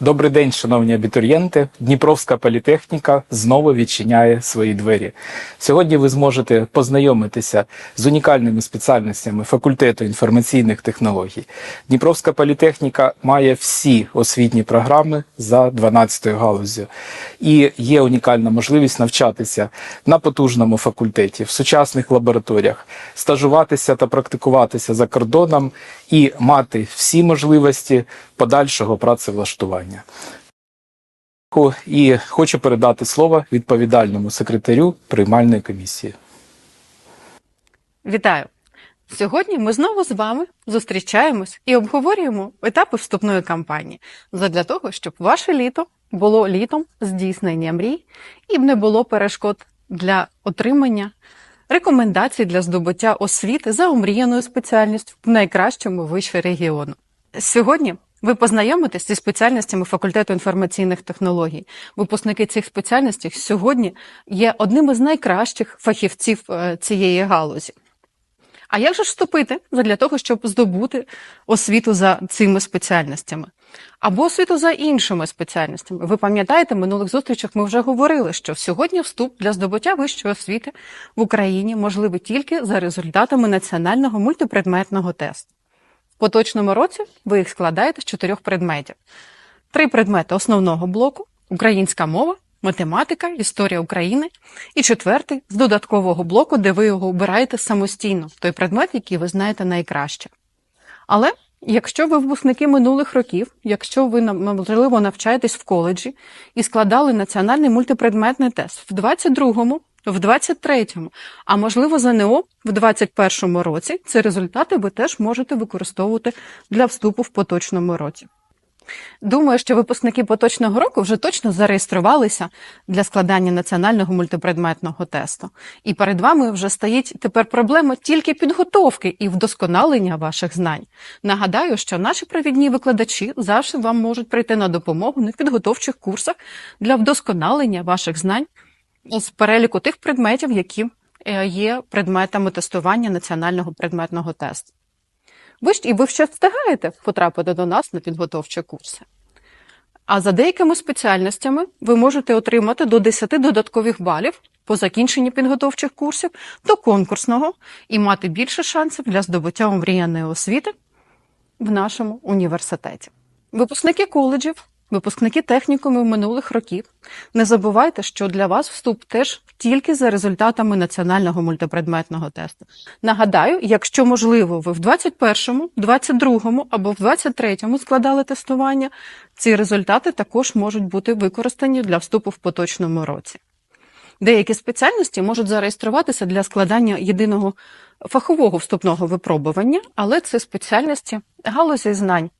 Добрий день, шановні абітурієнти. Дніпровська політехніка знову відчиняє свої двері. Сьогодні ви зможете познайомитися з унікальними спеціальностями факультету інформаційних технологій. Дніпровська політехніка має всі освітні програми за 12 галузю. І є унікальна можливість навчатися на потужному факультеті, в сучасних лабораторіях, стажуватися та практикуватися за кордоном і мати всі можливості подальшого працевлаштування. І хочу передати слово відповідальному секретарю приймальної комісії. Вітаю! Сьогодні ми знову з вами зустрічаємось і обговорюємо етапи вступної кампанії задля того, щоб ваше літо було літом здійснення мрій і не було перешкод для отримання рекомендацій для здобуття освіти за омріяною спеціальністю в найкращому виші регіону. Сьогодні ви познайомитесь зі спеціальностями факультету інформаційних технологій. Випускники цих спеціальностей сьогодні є одним із найкращих фахівців е, цієї галузі. А як же ж вступити для того, щоб здобути освіту за цими спеціальностями? Або освіту за іншими спеціальностями. Ви пам'ятаєте, в минулих зустрічах ми вже говорили, що сьогодні вступ для здобуття вищої освіти в Україні можливий тільки за результатами національного мультипредметного тесту. В поточному році ви їх складаєте з чотирьох предметів: три предмети основного блоку, українська мова, математика, історія України, і четвертий з додаткового блоку, де ви його обираєте самостійно, той предмет, який ви знаєте найкраще. Але якщо ви випускники минулих років, якщо ви можливо навчаєтесь в коледжі і складали національний мультипредметний тест в 22-му, в 23-му, а можливо ЗНО в 21-му році, ці результати ви теж можете використовувати для вступу в поточному році. Думаю, що випускники поточного року вже точно зареєструвалися для складання національного мультипредметного тесту. І перед вами вже стоїть тепер проблема тільки підготовки і вдосконалення ваших знань. Нагадаю, що наші провідні викладачі завжди вам можуть прийти на допомогу на підготовчих курсах для вдосконалення ваших знань з переліку тих предметів, які е, є предметами тестування національного предметного тесту. Ви ж і ви ще встигаєте потрапити до нас на підготовчі курси. А за деякими спеціальностями ви можете отримати до 10 додаткових балів по закінченні підготовчих курсів до конкурсного і мати більше шансів для здобуття омріяної освіти в нашому університеті. Випускники коледжів, випускники технікумів минулих років. Не забувайте, що для вас вступ теж тільки за результатами національного мультипредметного тесту. Нагадаю, якщо можливо, ви в 21-му, 22-му або в 23-му складали тестування, ці результати також можуть бути використані для вступу в поточному році. Деякі спеціальності можуть зареєструватися для складання єдиного фахового вступного випробування, але це спеціальності галузі знань,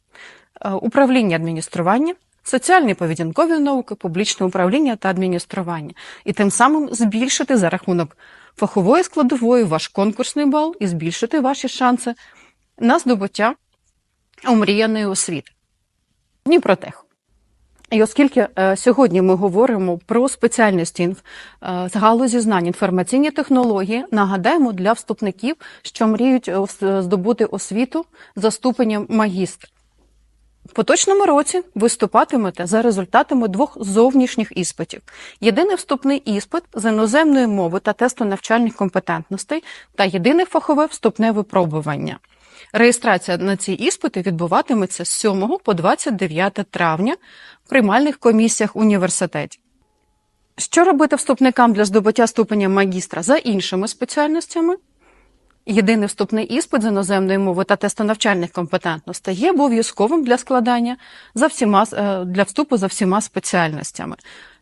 е, управління адміністрування, соціальні поведінкові науки, публічне управління та адміністрування, і тим самим збільшити за рахунок фахової складової ваш конкурсний бал і збільшити ваші шанси на здобуття омріяної освіти. Дніпротех. І оскільки е, сьогодні ми говоримо про спеціальності е, з галузі знань інформаційні технології, нагадаємо для вступників, що мріють е, здобути освіту за ступенем магістр. В поточному році виступатимете за результатами двох зовнішніх іспитів: єдиний вступний іспит з іноземної мови та тесту навчальних компетентностей та єдине фахове вступне випробування. Реєстрація на ці іспити відбуватиметься з 7 по 29 травня в приймальних комісіях університетів. Що робити вступникам для здобуття ступеня магістра за іншими спеціальностями? Єдиний вступний іспит з іноземної мови та тестонавчальних компетентностей є обов'язковим для складання за всіма е, для вступу за всіма спеціальностями.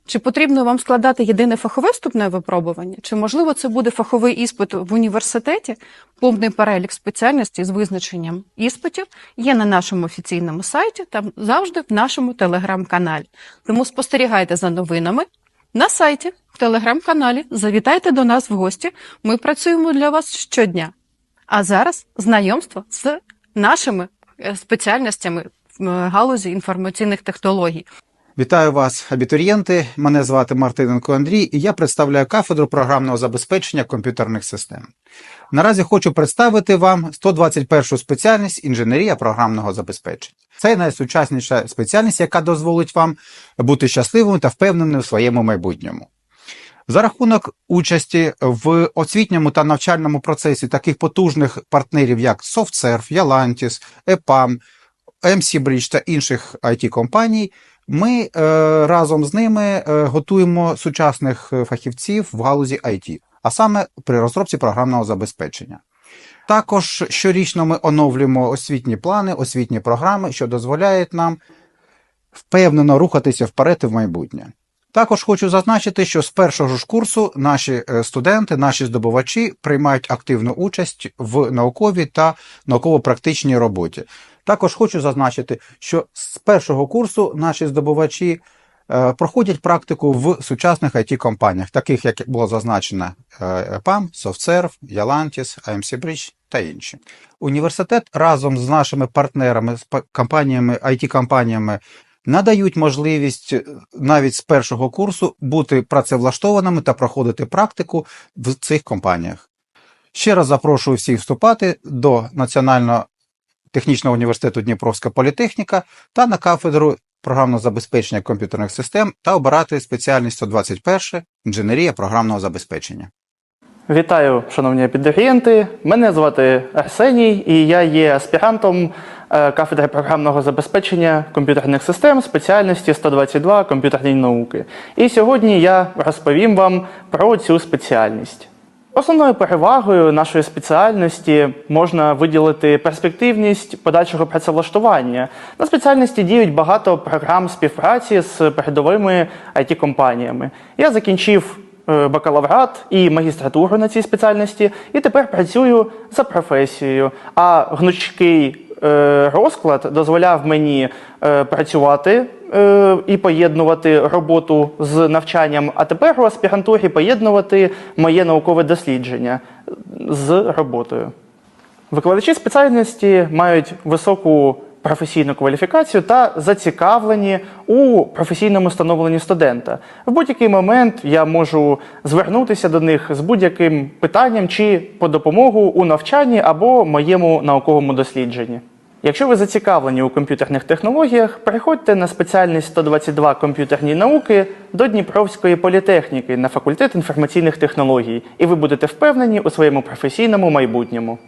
Чи потрібно вам складати єдине фахове вступне випробування? Чи можливо це буде фаховий іспит в університеті? Повний перелік спеціальностей з визначенням іспитів є на нашому офіційному сайті та завжди в нашому телеграм-каналі. Тому спостерігайте за новинами на сайті, в телеграм-каналі. Завітайте до нас в гості. Ми працюємо для вас щодня. А зараз знайомство з нашими е, спеціальностями в галузі інформаційних технологій. Вітаю вас, абітурієнти. Мене звати Мартиненко Андрій, і я представляю кафедру програмного забезпечення комп'ютерних систем. Наразі хочу представити вам 121 спеціальність інженерія програмного забезпечення. Це найсучасніша спеціальність, яка дозволить вам бути щасливим та впевненим в своєму майбутньому. За рахунок участі в освітньому та навчальному процесі таких потужних партнерів, як SoftServe, Yalantis, EPAM, MC Bridge та інших IT-компаній, ми е, разом з ними е, готуємо сучасних е, фахівців в галузі IT, а саме при розробці програмного забезпечення. Також щорічно ми оновлюємо освітні плани, освітні програми, що дозволяють нам впевнено рухатися вперед і в майбутнє. Також хочу зазначити, що з першого ж курсу наші студенти, наші здобувачі приймають активну участь в науковій та науково-практичній роботі. Також хочу зазначити, що з першого курсу наші здобувачі е, проходять практику в сучасних IT-компаніях, таких як було зазначено EPAM, SoftServe, Yalantis, AMC Bridge та інші. Університет разом з нашими партнерами, з компаніями, IT-компаніями надають можливість е, навіть з першого курсу бути працевлаштованими та проходити практику в цих компаніях. Ще раз запрошую всіх вступати до Національного технічного університету Дніпровська політехніка та на кафедру програмного забезпечення комп'ютерних систем та обирати спеціальність 121 інженерія програмного забезпечення. Вітаю, шановні абітурієнти. Мене звати Арсеній, і я є аспірантом е, кафедри програмного забезпечення комп'ютерних систем спеціальності 122 комп'ютерні науки. І сьогодні я розповім вам про цю спеціальність. Основною перевагою нашої спеціальності можна виділити перспективність подальшого працевлаштування. На спеціальності діють багато програм співпраці з передовими IT-компаніями. Я закінчив е, бакалаврат і магістратуру на цій спеціальності, і тепер працюю за професією. А гнучкий е, розклад дозволяв мені е, працювати і поєднувати роботу з навчанням, а тепер у аспірантурі поєднувати моє наукове дослідження з роботою. Викладачі спеціальності мають високу професійну кваліфікацію та зацікавлені у професійному становленні студента. В будь-який момент я можу звернутися до них з будь-яким питанням чи по допомогу у навчанні або моєму науковому дослідженні. Якщо ви зацікавлені у комп'ютерних технологіях, приходьте на спеціальність 122 комп'ютерні науки до Дніпровської політехніки на факультет інформаційних технологій, і ви будете впевнені у своєму професійному майбутньому.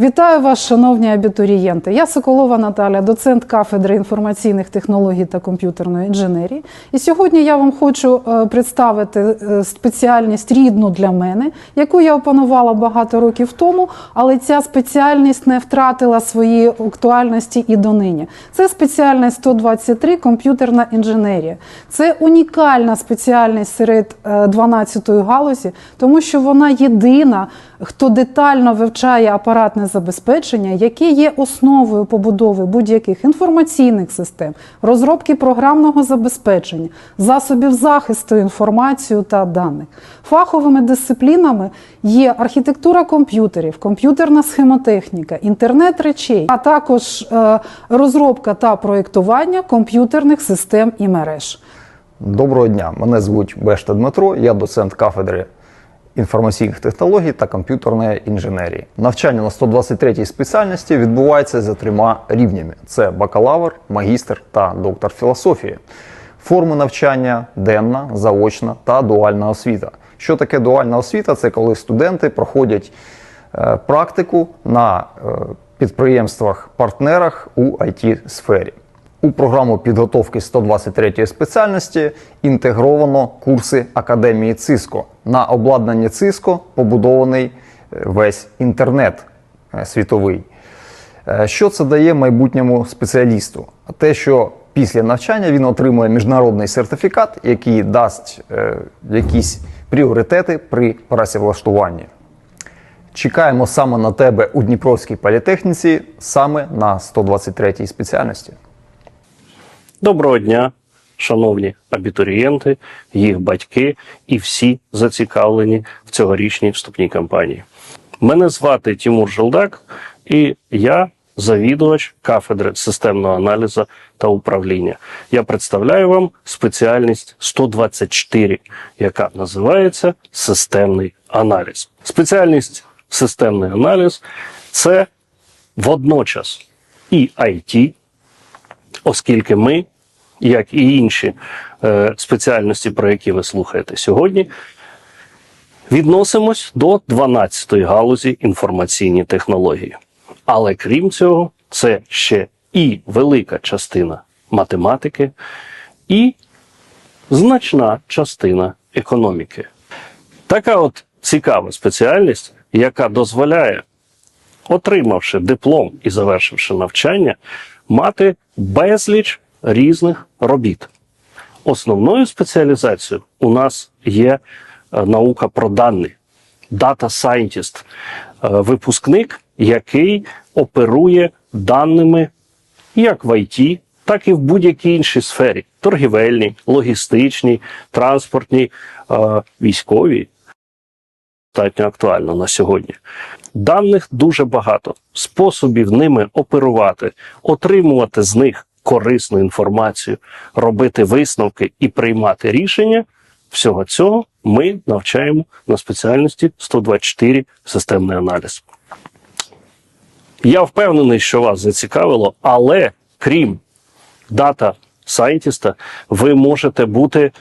Вітаю вас, шановні абітурієнти. Я Соколова Наталя, доцент кафедри інформаційних технологій та комп'ютерної інженерії. І сьогодні я вам хочу е, представити е, спеціальність рідну для мене, яку я опанувала багато років тому, але ця спеціальність не втратила своєї актуальності і донині. Це спеціальність 123 комп'ютерна інженерія. Це унікальна спеціальність серед е, 12-ї галузі, тому що вона єдина, хто детально вивчає апаратне забезпечення, яке є основою побудови будь-яких інформаційних систем, розробки програмного забезпечення, засобів захисту інформації та даних. Фаховими дисциплінами є архітектура комп'ютерів, комп'ютерна схемотехніка, інтернет речей, а також е, розробка та проєктування комп'ютерних систем і мереж. Доброго дня, мене звуть Бешта Дмитро, я доцент кафедри інформаційних технологій та комп'ютерної інженерії. Навчання на 123 спеціальності відбувається за трьома рівнями: це бакалавр, магістр та доктор філософії. Форми навчання денна, заочна та дуальна освіта. Що таке дуальна освіта? Це коли студенти проходять е, практику на е, підприємствах-партнерах у it сфері У програму підготовки 123 спеціальності інтегровано курси Академії Циско. На обладнанні Циско побудований е, весь інтернет е, світовий. Е, Що це дає майбутньому спеціалісту? Те, що після навчання він отримує міжнародний сертифікат, який дасть якісь пріоритети при працевлаштуванні. Чекаємо саме на тебе у Дніпровській політехніці, саме на 123 спеціальності. Доброго дня, шановні абітурієнти, їх батьки і всі зацікавлені в цьогорічній вступній кампанії. Мене звати Тимур Желдак, і я завідувач кафедри системного аналізу та управління. Я представляю вам спеціальність 124, яка називається системний аналіз. Спеціальність системний аналіз це водночас і IT, оскільки ми, як і інші е, спеціальності, про які ви слухаєте сьогодні, відносимось до 12-ї галузі інформаційні технології. Але крім цього, це ще і велика частина математики, і значна частина економіки. Така от цікава спеціальність, яка дозволяє, отримавши диплом і завершивши навчання, мати безліч різних робіт. Основною спеціалізацією у нас є е, наука про дані, Data Scientist, е, випускник, який оперує даними як в ІТ, так і в будь-якій іншій сфері: торгівельній, логістичній, транспортній, е, військовій. Достатньо актуально на сьогодні. Даних дуже багато, способів ними оперувати, отримувати з них корисну інформацію, робити висновки і приймати рішення. Всього цього ми навчаємо на спеціальності 124 системний аналіз. Я впевнений, що вас зацікавило, але крім дата сайентіста, ви можете бути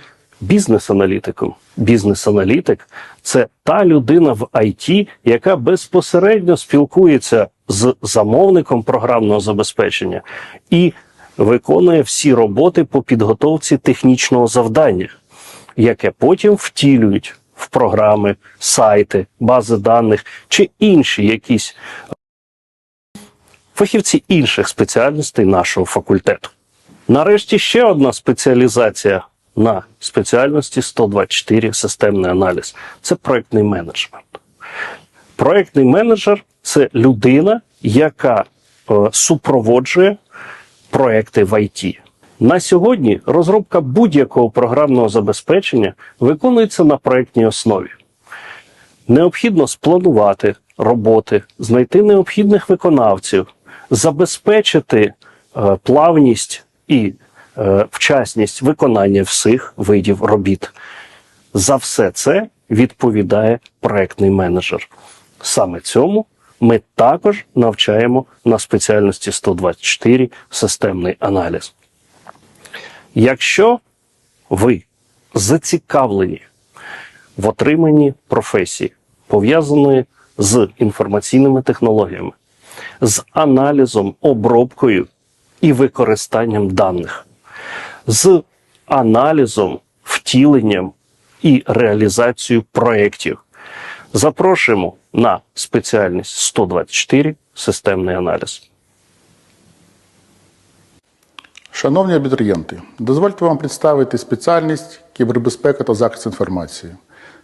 бізнес-аналітиком. Бізнес-аналітик це та людина в IT, яка безпосередньо спілкується з замовником програмного забезпечення і виконує всі роботи по підготовці технічного завдання, яке потім втілюють в програми, сайти, бази даних чи інші якісь фахівці інших спеціальностей нашого факультету. Нарешті ще одна спеціалізація на спеціальності 124 системний аналіз це проектний менеджмент. Проектний менеджер це людина, яка е, супроводжує проекти в ІТ. На сьогодні розробка будь-якого програмного забезпечення виконується на проектній основі. Необхідно спланувати роботи, знайти необхідних виконавців, забезпечити е, плавність і вчасність виконання всіх видів робіт. За все це відповідає проектний менеджер. Саме цьому ми також навчаємо на спеціальності 124 системний аналіз. Якщо ви зацікавлені в отриманні професії, пов'язаної з інформаційними технологіями, з аналізом, обробкою і використанням даних, з аналізом, втіленням і реалізацією проєктів. Запрошуємо на спеціальність 124 системний аналіз. Шановні абітурієнти, дозвольте вам представити спеціальність кібербезпека та захист інформації.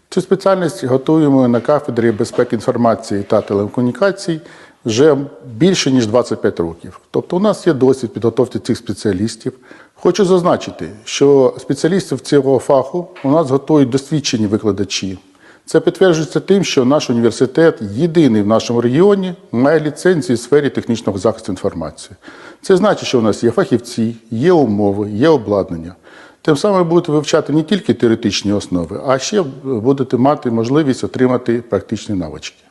Цю спеціальність готуємо на кафедрі безпеки інформації та телекомунікацій вже більше ніж 25 років. Тобто, у нас є досвід підготовки цих спеціалістів. Хочу зазначити, що спеціалістів цього фаху у нас готують досвідчені викладачі. Це підтверджується тим, що наш університет єдиний в нашому регіоні має ліцензію в сфері технічного захисту інформації. Це значить, що у нас є фахівці, є умови, є обладнання. Тим самим будете вивчати не тільки теоретичні основи, а ще будете мати можливість отримати практичні навички.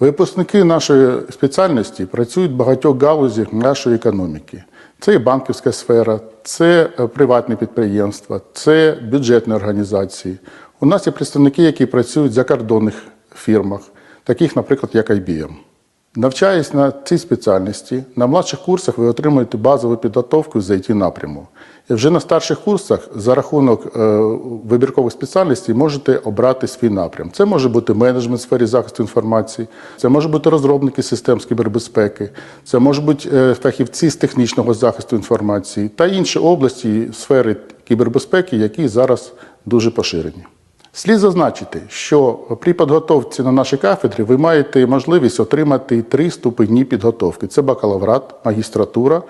Випускники нашої спеціальності працюють в багатьох галузях нашої економіки. Це і банківська сфера, це е, приватні підприємства, це бюджетні організації. У нас є представники, які працюють в закордонних фірмах, таких, наприклад, як IBM. Навчаясь на цій спеціальності, на младших курсах ви отримуєте базову підготовку з it напряму. І вже на старших курсах за рахунок е, вибіркових спеціальностей можете обрати свій напрям. Це може бути менеджмент в сфері захисту інформації, це може бути розробники систем з кібербезпеки, це можуть бути е, фахівці з технічного захисту інформації та інші області сфери кібербезпеки, які зараз дуже поширені. Слід зазначити, що при підготовці на нашій кафедрі ви маєте можливість отримати три ступені підготовки: це бакалаврат, магістратура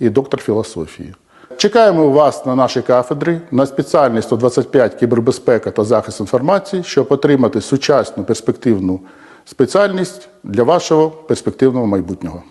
і доктор філософії. Чекаємо вас на нашій кафедрі на спеціальність 125 кібербезпека та захист інформації, щоб отримати сучасну перспективну спеціальність для вашого перспективного майбутнього.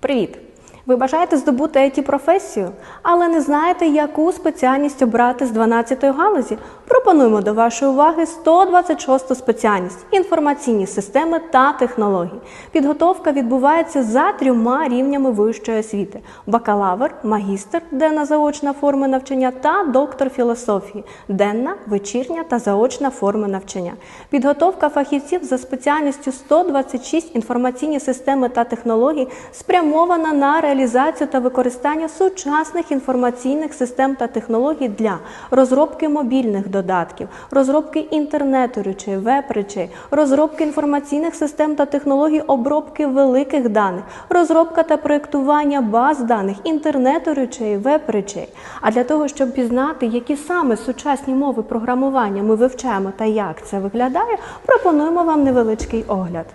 Привіт! Ви бажаєте здобути it професію, але не знаєте, яку спеціальність обрати з 12-ї галузі? Пропонуємо до вашої уваги 126 спеціальність інформаційні системи та технології. Підготовка відбувається за трьома рівнями вищої освіти: бакалавр, магістр, денна заочна форма навчання та доктор філософії, денна, вечірня та заочна форма навчання. Підготовка фахівців за спеціальністю 126 інформаційні системи та технології спрямована на реалізацію та використання сучасних інформаційних систем та технологій для розробки мобільних додатків, розробки інтернету речей, веб-речей, розробки інформаційних систем та технологій обробки великих даних, розробка та проєктування баз даних, інтернету речей, веб-речей. А для того, щоб пізнати, які саме сучасні мови програмування ми вивчаємо та як це виглядає, пропонуємо вам невеличкий огляд.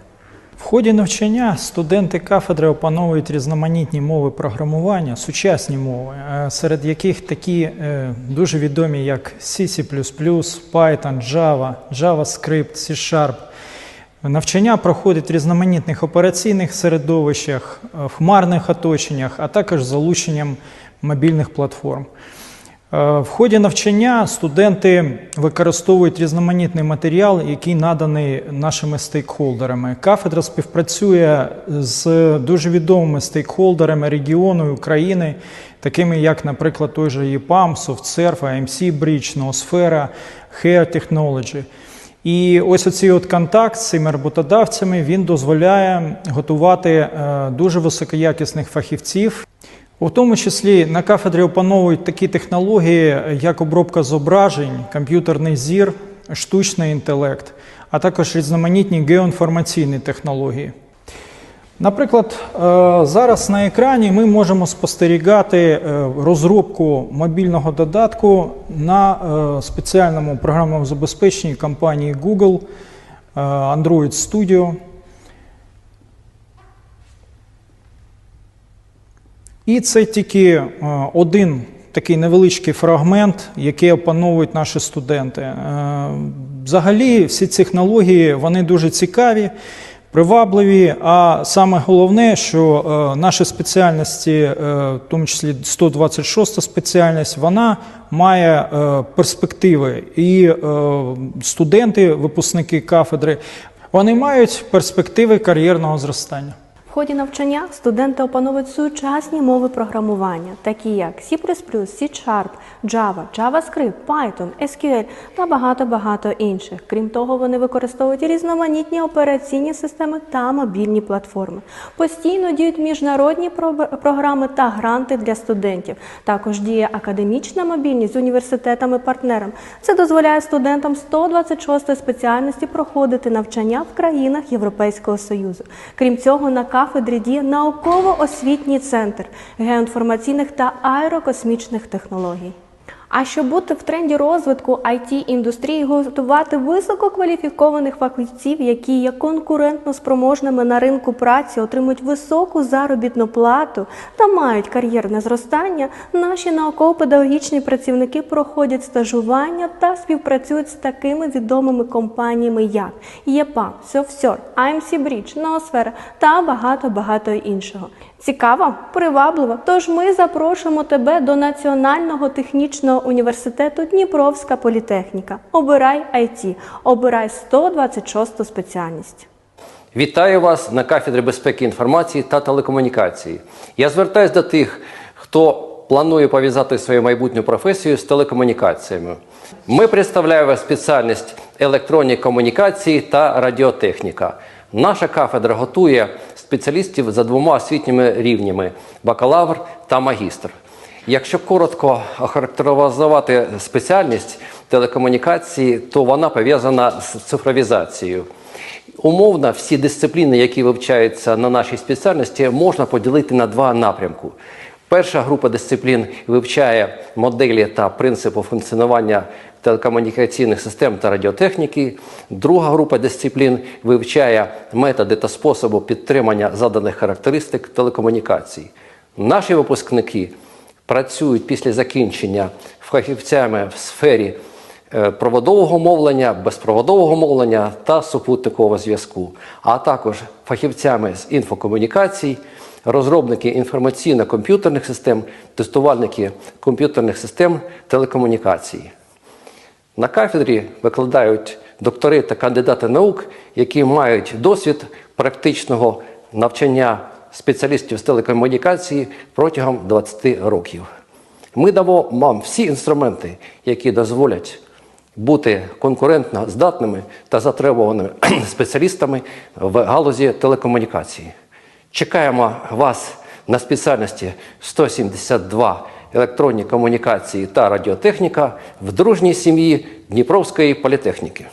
В ході навчання студенти кафедри опановують різноманітні мови програмування, сучасні мови, е, серед яких такі е, дуже відомі, як C, Python, Java, JavaScript, C-Sharp. Навчання проходить в різноманітних операційних середовищах, е, в хмарних оточеннях, а також залученням мобільних платформ. Е, В ході навчання студенти використовують різноманітний матеріал, який наданий нашими стейкхолдерами. Кафедра співпрацює з дуже відомими стейкхолдерами регіону України, такими як, наприклад, той же EPAM, SoftServe, AMC Bridge, Ноосфера, Hair Technology. І ось оцей от контакт з цими роботодавцями він дозволяє готувати е, дуже високоякісних фахівців. У тому числі на кафедрі опановують такі технології, як обробка зображень, комп'ютерний зір, штучний інтелект, а також різноманітні геоінформаційні технології. Наприклад, е, зараз на екрані ми можемо спостерігати е, розробку мобільного додатку на е, спеціальному програмному забезпеченні компанії Google Android Studio. І це тільки е, один такий невеличкий фрагмент, який опановують наші студенти. Е, Взагалі, всі ці технології вони дуже цікаві, привабливі. А саме головне, що е, наші спеціальності, в тому числі 126 спеціальність, вона має перспективи. І студенти, випускники кафедри, вони мають перспективи кар'єрного зростання. В ході навчання студенти опановують сучасні мови програмування, такі як C++, C-Sharp, Java, JavaScript, Python, SQL та багато-багато інших. Крім того, вони використовують різноманітні операційні системи та мобільні платформи. Постійно діють міжнародні програми та гранти для студентів. Також діє академічна мобільність з університетами-партнерами. Це дозволяє студентам 126 спеціальності проходити навчання в країнах Європейського Союзу. Крім цього, на кафедрі діє науково-освітній центр геоінформаційних та аерокосмічних технологій. А щоб бути в тренді розвитку it індустрії, готувати висококваліфікованих фахівців, які є конкурентно спроможними на ринку праці, отримують високу заробітну плату та мають кар'єрне зростання, наші науково-педагогічні працівники проходять стажування та співпрацюють з такими відомими компаніями, як ЄПАМ, SoftServe, AMC Bridge, Ноосфера та багато-багато іншого. Цікаво, привабливо. Тож ми запрошуємо тебе до Національного технічного університету Дніпровська політехніка. Обирай IT, обирай 126 спеціальність. Вітаю вас на кафедрі безпеки інформації та телекомунікації. Я звертаюся до тих, хто планує пов'язати свою майбутню професію з телекомунікаціями. Ми представляємо спеціальність електронні комунікації та радіотехніка. Наша кафедра готує спеціалістів за двома освітніми рівнями бакалавр та магістр. Якщо коротко охарактеризувати спеціальність телекомунікації, то вона пов'язана з цифровізацією. Умовно, всі дисципліни, які вивчаються на нашій спеціальності, можна поділити на два напрямку. Перша група дисциплін вивчає моделі та принципи функціонування телекомунікаційних систем та радіотехніки. Друга група дисциплін вивчає методи та способи підтримання заданих характеристик телекомунікацій. Наші випускники працюють після закінчення фахівцями в сфері е, проводового мовлення, безпроводового мовлення та супутникового зв'язку, а також фахівцями з інфокомунікацій, розробники інформаційно-комп'ютерних систем, тестувальники комп'ютерних систем телекомунікації. На кафедрі викладають доктори та кандидати наук, які мають досвід практичного навчання спеціалістів з телекомунікації протягом 20 років. Ми дамо вам всі інструменти, які дозволять бути конкурентно здатними та затребуваними спеціалістами в галузі телекомунікації. Чекаємо вас на спеціальності 172 електронні комунікації та радіотехніка в дружній сім'ї Дніпровської політехніки.